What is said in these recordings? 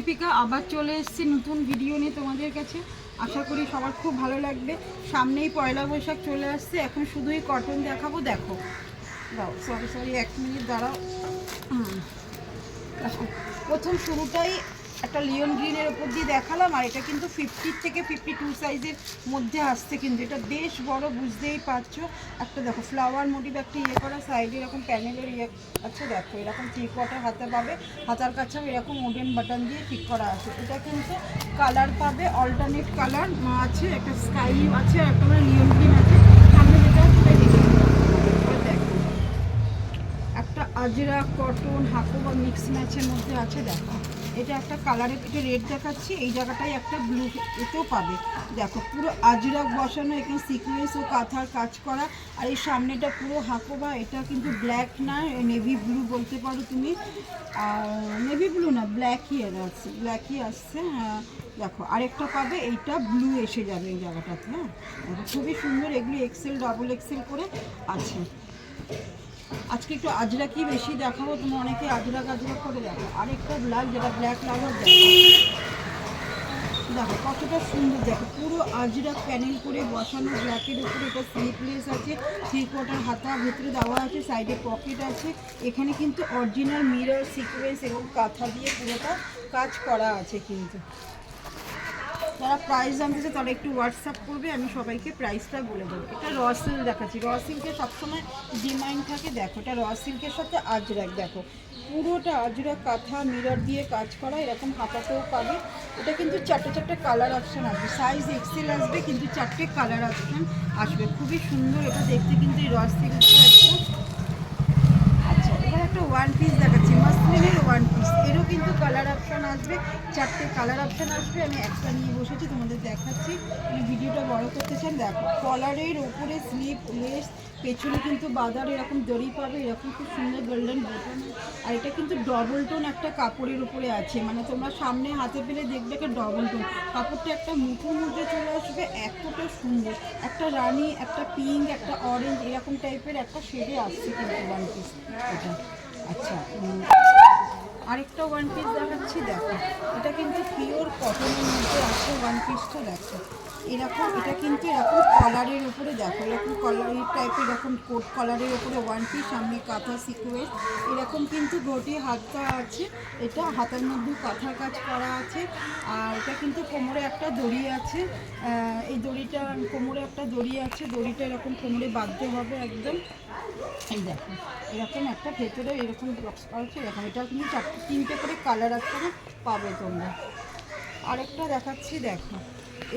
লিপিকা আবার চলে এসেছি নতুন ভিডিও নিয়ে তোমাদের কাছে। আশা করি সবার খুব ভালো লাগবে। সামনেই পয়লা বৈশাখ চলে আসছে। এখন শুধুই কটন দেখাবো, দেখো। দাও সরি সরি এক মিনিট দাঁড়াও। প্রথম শুরুটাই একটা লিওন গ্রিনের ওপর দিয়ে দেখালাম, আর এটা কিন্তু ফিফটির থেকে ফিফটি টু সাইজের মধ্যে আসছে কিন্তু। এটা বেশ বড়, বুঝতেই পারছ। একটা দেখো ফ্লাওয়ার মোটিভ একটা ইয়ে করা সাইডে এরকম প্যানেলের ইয়ে আচ্ছা দেখো, এরকম থ্রি কোয়ার্টার হাতে পাবে। হাতার কাছেও এরকম ওডেন বাটন দিয়ে ঠিক করা আছে। এটা কিন্তু কালার পাবে অল্টারনেট কালার আছে, একটা স্কাই আছে, আর একটা লিওন গ্রিন আছে। সামনে আছে দেখো। একটা আজরা কটন হাকু বা মিক্স ম্যাচের মধ্যে আছে, দেখো। এটা একটা কালারের এটা রেড দেখাচ্ছি, এই জায়গাটায় একটা ব্লু এতেও পাবে। দেখো, পুরো আজরাক বসানো, এখানে সিকোয়েন্স ও কাঁথার কাজ করা, আর এই সামনেটা পুরো হাকোবা, এটা কিন্তু ব্ল্যাক না নেভি ব্লু বলতে পারো তুমি। আর নেভি ব্লু না ব্ল্যাকই আছে ব্ল্যাকই আসছে হ্যাঁ। দেখো, আরেকটা পাবে, এইটা ব্লু এসে যাবে এই জায়গাটাতে হ্যাঁ। খুবই সুন্দর, এগুলো এক্সেল ডাবল এক্সেল করে আছে। আজকে একটু আজরা কি বেশি দেখাবো? তুমি অনেকে আজরা গাজরা করে দেখো। আরেকটা ব্ল্যাক যেটা ব্ল্যাক লাগার দেখো। কতটা সুন্দর দেখো। পুরো আজরা প্যানেল করে বসানো ব্ল্যাকের উপরে এটা স্লিপলেস আছে। থ্রি কোয়ার্টার হাতা, ভেতরে দেওয়া আছে সাইডে পকেট আছে। এখানে কিন্তু অরিজিনাল মিরর সিকোয়েন্স এবং কাঁথা দিয়ে পুরোটা কাজ করা আছে কিন্তু। যারা প্রাইস জানতে চায় তারা একটু হোয়াটসঅ্যাপ করবে, আমি সবাইকে প্রাইসটা বলে দেবো। এটা র সিল্ক দেখাচ্ছি। র সিল্কের সবসময় ডিমান্ড থাকে, দেখো, এটা র সিল্কের সাথে আজরাক, দেখো। পুরোটা আজরাক কাঁথা মিরর দিয়ে কাজ করা, এরকম হাতাতেও পাবে। এটা কিন্তু চারটে চারটে কালার অপশান আসবে। সাইজ এক্সেল আসবে, কিন্তু চারটে কালার অপশান আসবে। খুবই সুন্দর, এটা দেখতে কিন্তু এই র সিল্কটা একটা একটা ওয়ান পিস দেখাচ্ছি। মাসলিনের ওয়ান পিস এরও কিন্তু কালার অপশান আসবে। চারটে কালার অপশান আসবে। আমি একটা নিয়ে বসেছি, তোমাদের দেখাচ্ছি। আমি ভিডিওটা বড় করতে চান, দেখো। কলারের ওপরে স্লিপ লেস পেছনে কিন্তু বাদার এরকম দড়ি পাবে। এরকম খুব সুন্দর গোল্ডেন বটন আর এটা কিন্তু ডবল টোন একটা কাপড়ের উপরে আছে। মানে তোমরা সামনে হাতে পেলে দেখবে একটা ডবল টোন কাপড়টা একটা মুঠোর মধ্যে চলে আসবে, এতটা সুন্দর। একটা রানি, একটা পিঙ্ক একটা অরেঞ্জ এরকম টাইপের একটা শেডে আসছে কিন্তু ওয়ান পিস এটা। আচ্ছা উম, আরেকটা ওয়ান পিস দেখাচ্ছি, দেখো। এটা কিন্তু পিওর কটনের মধ্যে আছে ওয়ান পিসটা দেখো। এরকম, এটা কিন্তু এরকম কলারের উপরে দেখো, এরকম কলার টাইপের এরকম কোট কলারের উপরে ওয়ান পিস সামনে কাঁথা সিকুয়েন্স এরকম কিন্তু ঘটি হাতটা আছে। এটা হাতার মধ্যে কাঁথার কাজ করা আছে, আর এটা কিন্তু কোমরে একটা দড়ি আছে। এই দড়িটা, কোমরে একটা দড়ি আছে, দড়িটা এরকম কোমরে বাঁধতে হবে একদম। এই দেখো, এরকম একটা ভেতরে এরকম বক্স আছে, এরকম এটা কিন্তু চারটে তিনটে করে কালার আছে পাবে তোমরা। আরেকটা দেখাচ্ছি দেখো।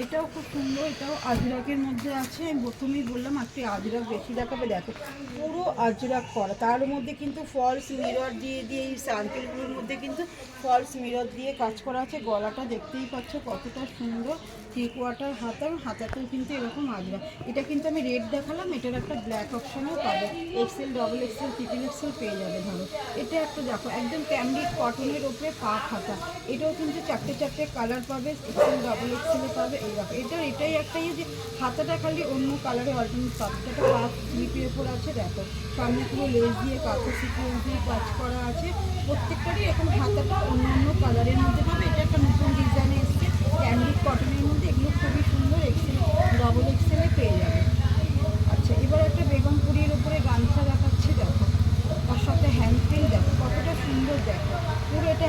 এটাও খুব সুন্দর, এটাও আজরাকের মধ্যে আছে। আমি প্রথমেই বললাম একটি আজরাক বেশি দেখাবে, দেখো, পুরো আজরাক করা। তার মধ্যে কিন্তু ফলস মিরর দিয়ে দিয়ে, এই সার্কেলগুলোর মধ্যে কিন্তু ফলস মিরর দিয়ে কাজ করা আছে। গলাটা দেখতেই পাচ্ছ কতটা সুন্দর থ্রি কোয়ার্টার হাতা হাতাতেও কিন্তু এরকম আজরা এটা কিন্তু আমি রেড দেখালাম, এটার একটা ব্ল্যাক অপশানও পাবে। XL double XL triple XL পেয়ে যাবে ধরো। এটা একটা দেখো, একদম ক্যামরিক কটনের ওপরে পাক হাতা। এটাও কিন্তু চারটে চারটে কালার পাবে এক্সেল ডবল এক্সেলে পাবে। এইরকম এটা এটাই একটাই ইয়ে যে হাতাটা খালি অন্য কালারে অল্টারনেট পাবে এটা লিপির স্লিপের ওপর আছে, দেখো। সামনে পুরো লেস দিয়ে কাপড় সিকুয়েন্স দিয়ে কাজ করা আছে। প্রত্যেকটারই এখন হাতাটা অন্য অন্য কালারের মধ্যে পাবে এটা একটা নতুন ডিজাইনে এসছে ক্যামরিক কটনের মধ্যে এগুলো খুবই সুন্দর এক্সেল ডবল এক্সেলে পেয়ে যাবে আচ্ছা এবার একটা বেগমপুরির উপরে গামছা দেখাচ্ছে দেখো তার সাথে হ্যান্ড প্রিন্ট দেখো কতটা সুন্দর দেখো পুরো এটা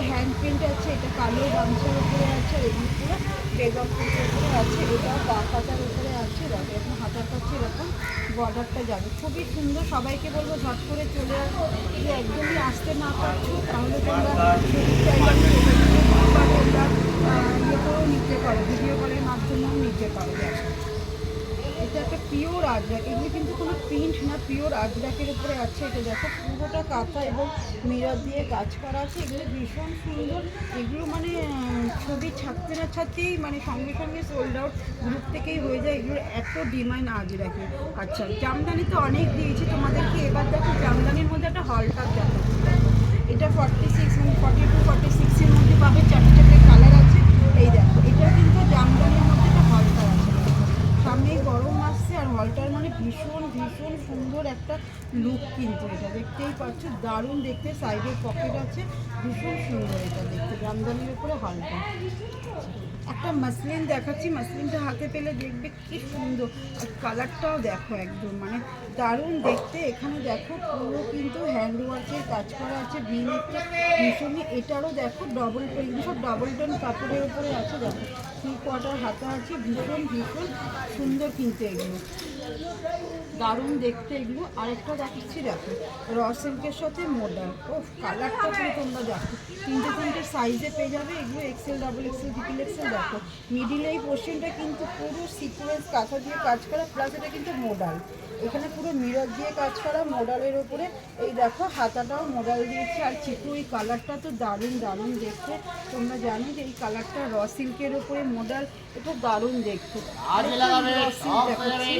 আছে এটা কালো গামছার উপরে আছে এগুলো পুরো বেগমপুরির উপরে আছে এটাও পা পাতার উপরে আছে দেখো এখন হাতার কাছে এরকম বর্ডারটা যাবে। খুবই সুন্দর সবাইকে বলব ঝট করে চলে আসো যদি একদমই আসতে না পারছ তাহলে তোমরা ইয়ে করেও নিতে পারো ভিডিও কলের মাধ্যমেও নিতে পারো। দেখো এটা একটা পিওর আজরাক। এগুলো কিন্তু কোনো প্রিন্ট না পিওর আজরাকের উপরে আছে। এটা দেখো, পুরোটা কাঁথা এবং মিরর দিয়ে কাজ করা আছে। এগুলো ভীষণ সুন্দর। এগুলো মানে ছবি ছাড়তে না ছাড়তেই মানে সঙ্গে সঙ্গে সোল্ড আউট গ্রুপ থেকেই হয়ে যায়। এগুলোর এত ডিমান্ড আজরাকে আচ্ছা জামদানি তো অনেক দিয়েছি। তোমাদেরকে এবার দেখো, জামদানির মধ্যে একটা হলটার দেখো এটা ফর্টি সিক্স মানে ফর্টি টু ফর্টি সিক্সের মধ্যে পাবে চারটে চারটে কালার আছে এই দেখো এটা কিন্তু জামদানির মধ্যে একটা হলটার আছে সামনেই গরম আসছে আর হলটার মানে ভীষণ ভীষণ সুন্দর একটা লুক কিন্তু এটা দেখতেই পাচ্ছ, দারুণ দেখতে সাইডে পকেট আছে, ভীষণ সুন্দর এটা দেখতে জামদানির উপরে হালকা একটা মাসলিন দেখাচ্ছি মাসলিনটা হাতে পেলে দেখবে কি সুন্দর, আর কালারটাও দেখো একদম মানে দারুণ দেখতে, এখানে দেখো পুরো কিন্তু হ্যান্ড ওয়ার্কের কাজ করা আছে ভিন একটা ভীষণই, এটারও দেখো ডবল এগুলো সব ডবল টোন কাপড়ের উপরে আছে, দেখো থ্রি কোয়ার্টার হাতা আছে, ভীষণ ভীষণ সুন্দর কিন্তু এগুলো। দারুণ দেখতে এগুলো। আরেকটা দেখাচ্ছি দেখো। র সিল্কের সাথে মোডার ও কালারটা পুরো তোমরা দেখো। তিনটে তিনটে সাইজে পেয়ে যাবে এগুলো XL double XL triple XL দেখো। মিডিলে এই পোর্শনটা কিন্তু পুরো সিকোয়েন্স কাঁথা দিয়ে কাজ করা প্লাস এটা কিন্তু মোডাল এখানে পুরো মিরর দিয়ে কাজ করা মোডালের ওপরে এই দেখো হাতাটাও মোডাল দিয়েছে। আর চিকু এই কালারটা তো দারুণ দারুণ দেখতে। তোমরা জানো যে এই কালারটা র সিল্কের উপরে মোডাল এটা দারুণ দেখতে। আর দেখাচ্ছি।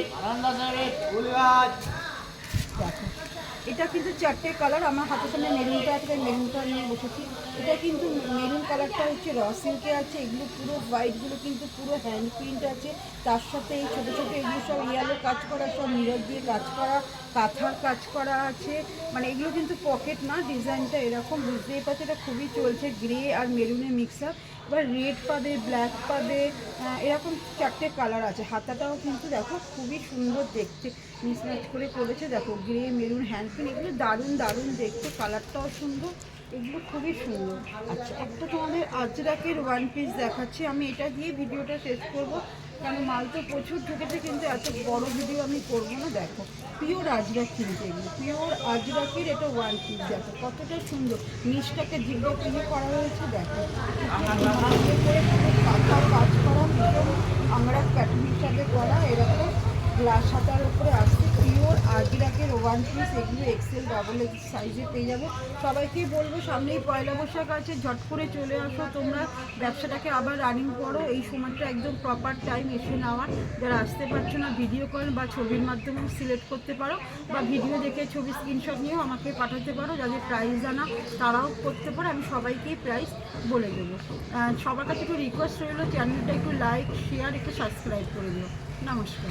এটা কিন্তু চারটে কালার, আমার হাতের সামনে মেরুনটা আছে মেরুনটা নিয়ে বসেছি। এটা কিন্তু মেরুন কালারটা হচ্ছে র সিল্কে আছে, এগুলো পুরো হোয়াইটগুলো কিন্তু পুরো হ্যান্ড প্রিন্ট আছে। তার সাথে এই ছোটো ছোটো এগুলো সব ইয়ালো কাজ করা, সব মিরর দিয়ে কাজ করা কাঁথার কাজ করা আছে। মানে এগুলো কিন্তু পকেট না ডিজাইনটা এরকম, বুঝতেই পারছ, এটা খুবই চলছে গ্রে আর মেরুনের মিক্সার এবার রেড পাবে ব্ল্যাক পাবে এরকম চারটে কালার আছে। হাতাটাও কিন্তু দেখো খুবই সুন্দর দেখতে। মিসম্যাচ করে করেছে দেখো গ্রে মেরুন হ্যান্ডপিন এগুলো দারুণ দারুণ দেখতে। কালারটাও সুন্দর, এগুলো খুবই সুন্দর। আচ্ছা একটা তোমাদের আজরাকের ওয়ান পিস দেখাচ্ছি। আমি এটা দিয়ে ভিডিওটা শেষ করব। কারণ মাল তো প্রচুর ঢুকেছে, কিন্তু এত বড় ভিডিও আমি করব না, দেখো। পিওর আজরাক কিনতে এগুলো। পিওর আজরাকের এটা ওয়ান পিস দেখো, কতটা সুন্দর। নিচটাকে জিগো কিনে করা হয়েছে, দেখো। কাঁথার কাজ করা আমরা প্যাটার্ন হিসাবে করা, এরকম গ্লাস হাতার উপরে আসছে পিওর আজরাকের ওয়ান পিস এগুলো এক্সেল ডাবল এক্স সাইজে পেয়ে যাবে। সবাইকেই বলব, সামনেই পয়লা বৈশাখ আছে, ঝট করে চলে আসো তোমরা। ব্যবসাটাকে আবার রানিং করো। এই সময়টা একদম প্রপার টাইম এসে নেওয়ার যারা আসতে পারছ না ভিডিও কল বা ছবির মাধ্যমে সিলেক্ট করতে পারো। বা ভিডিও দেখে ছবি স্ক্রিনশট নিয়েও আমাকে পাঠাতে পারো, যাদের প্রাইস জানা, তারাও করতে পারো। আমি সবাইকেই প্রাইস বলে দেবো। সবার কাছে একটু রিকোয়েস্ট রইল চ্যানেলটা একটু লাইক শেয়ার একটু সাবস্ক্রাইব করে দিও। নমস্কার।